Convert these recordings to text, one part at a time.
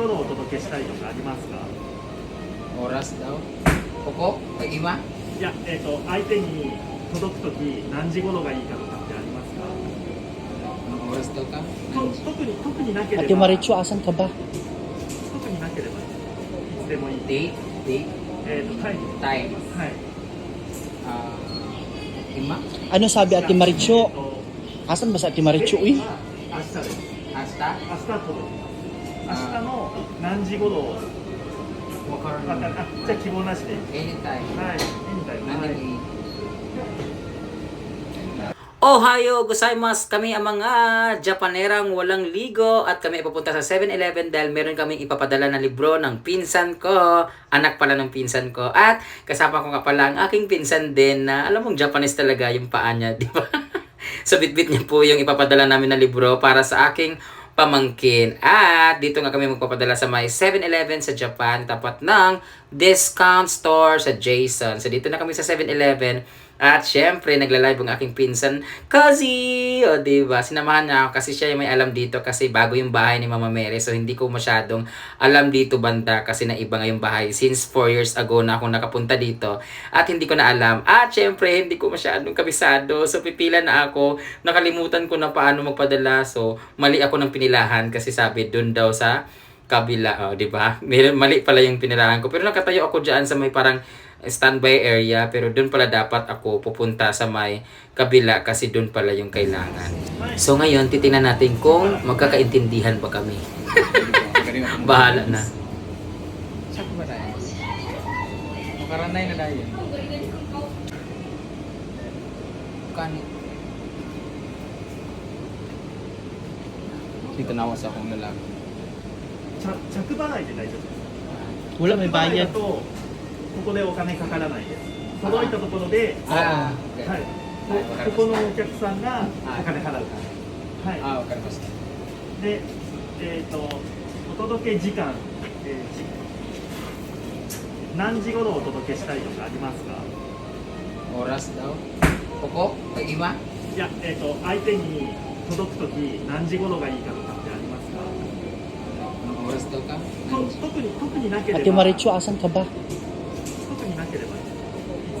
頃お届けしたいとかありますか Oras daw. Koko? Kay Ima? いや、えっと相手に届く時何時頃がいいかとかってありますか Anong oras daw ka? と特に特になければ Ate Marichu, asan ka ba? 特になければいつでもいい Date? Date? えっとタイム Time? はい Ah, Ima? Ano sabi Ate えっ Marichu? と Asan ba sa Ate Marichu? Uy, 明日です Hasta? 明日届きます 明日の何時頃わかるあじゃあ希望なしで Anytime. はいいいんだよはい Nandito i- Ohayo gozaimasu! Kami ang mga Japanerang walang ligo at kami ay pupunta sa 7-Eleven dahil meron kami ipapadala na libro ng pinsan ko, anak pala ng pinsan ko. At kasama ko nga pala ang aking pinsan din na alam mong Japanese talaga yung paa niya, di ba? so bitbit niya po yung ipapadala namin na libro para sa aking pamangkin. At dito nga kami magpapadala sa may 7-Eleven sa Japan tapat ng discount store sa Jason. So dito na kami sa 7-Eleven. At syempre, nagla-live ang aking pinsan, Kazi! O, diba? Sinamahan niya ako kasi siya yung may alam dito kasi bago yung bahay ni Mama Mary. So, hindi ko masyadong alam dito banda kasi naiba nga yung bahay. Since 4 years ago na ako nakapunta dito at hindi ko na alam. At syempre, hindi ko masyadong kabisado. So, pipila na ako. Nakalimutan ko na paano magpadala. So, mali ako ng pinilahan kasi sabi dun daw sa kabila, oh, 'di ba? Mali pala yung pinirahan ko. Pero nakatayo ako diyan sa may parang standby area pero doon pala dapat ako pupunta sa may kabila kasi doon pala yung kailangan. So ngayon titingnan natin kung magkakaintindihan ba kami. Bahala na. Saan ba tayo? Makaranay na tayo. Kanit. Dito nawa sa akong lalaki. Wala may bayad. とここでお金かからないです届いたところで、Ah, はい、okay. こここのお客さんがお金払うから、はい、Ah, わかりました。で、えっ、と、お届け時間、えーじ何時頃お届けしたいとかありますか？Oras daw. Koko? Kay Ima? いや、えっ、と、相手に届くとき何時頃がいいかとかってありますか？Anong oras daw ka? と特に、特になけれ Ate ば、asan ka ba? 特に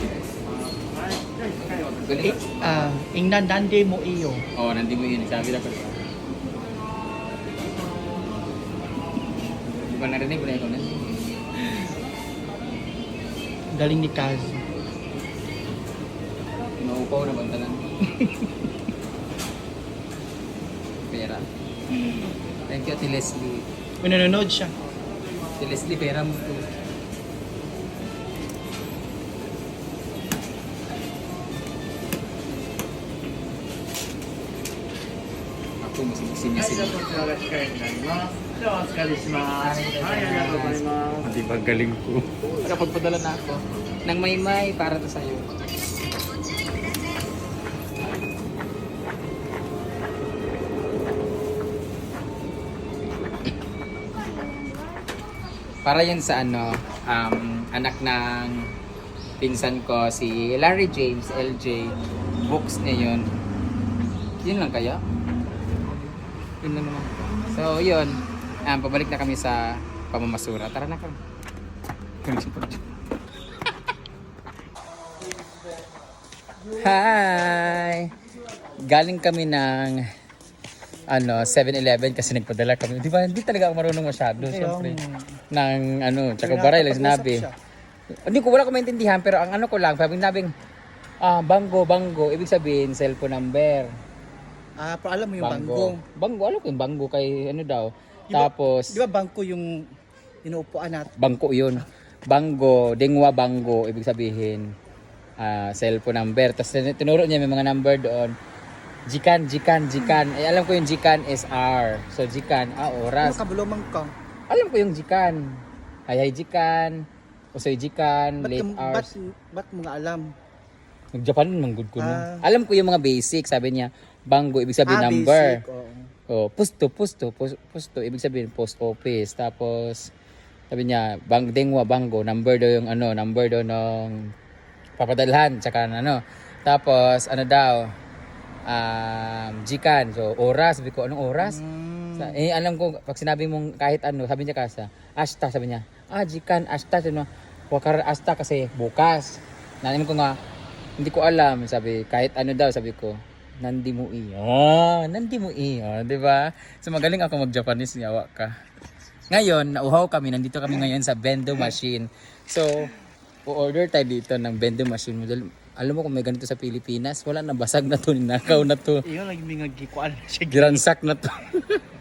Galing? Ah, ingnan dande mo iyo. Oo, oh, nandi mo yun. Sabi na ko diba? Di ba narinig ko na? Galing ni Kazi. Nauupaw na bantalan. Pera. Thank you, Ate Leslie. May nanonood siya. Ate Leslie, pera mo to. Ako, masigsin niya はい、じゃ sila. あこちらが機械になります。ではお預かりします。はい、ありがとうございます。 Di ba galing ko? Nakapagpadala na ako. Nang may-may para to sa'yo. Para yun sa ano, um, anak ng pinsan ko, si Larry James, LJ. Books niya yun. Yun lang kaya? Yun lang naman. So, yun. Um, pabalik na kami sa pamamasura. Tara na kami. Hi! Galing kami ng ano, 7-Eleven kasi nagpadala kami. Di ba? Hindi talaga ako marunong masyado. Siyempre. Ng ano, tsaka baray lang sinabi. Hindi ko, wala ko maintindihan. Pero ang ano ko lang, sabi nabing, ah, banggo, banggo. Ibig sabihin, cellphone number. Ah, pero alam mo yung bangko. Banggo. Banggo, alam ko yung banggo kay ano daw. Di ba- Tapos, Di ba bangko yung inuupuan natin? bangko yun. Banggo, dingwa banggo, ibig sabihin, ah, cellphone number. Tapos tin- tinuro niya may mga number doon. Jikan, Jikan, Jikan. Eh, alam ko yung Jikan is R. So, Jikan, ah, Ano oras. kabulomang ka? Alam ko yung Jikan. Hay hay jikan, usoy jikan, Ba't, late ka- ba't, hours. ba't mo nga alam? Nag-Japan man good ko no. Ah. Alam ko yung mga basic, sabi niya, banggo ibig sabihin Ah, number. basic, oo. Oh, pusto, pusto, pusto, pusto, ibig sabihin post office. Tapos sabi niya, bang dengwa banggo, number daw yung ano, number daw ng papadalhan tsaka ano. Tapos ano daw? Um, jikan. So oras, sabi ko, anong oras? Mm. Sa, eh, alam ko, pag sinabi mong kahit ano, sabi niya kasa, asta, sabi niya, ah, jikan, asta, sabi niya, wakar asta kasi bukas. Nanim ko nga, hindi ko alam, sabi, kahit ano daw, sabi ko, nandi mo i. Oh, nandi mo i. Oh, di ba? So magaling ako mag-Japanese, yawa ka. Ngayon, nauhaw kami, nandito kami ngayon sa bendo machine. So, o-order tayo dito ng bendo machine. Dahil, alam mo kung may ganito sa Pilipinas, wala na basag na to, ninakaw na to. Iyon lagi may ngagikuan siya. Giransak na to.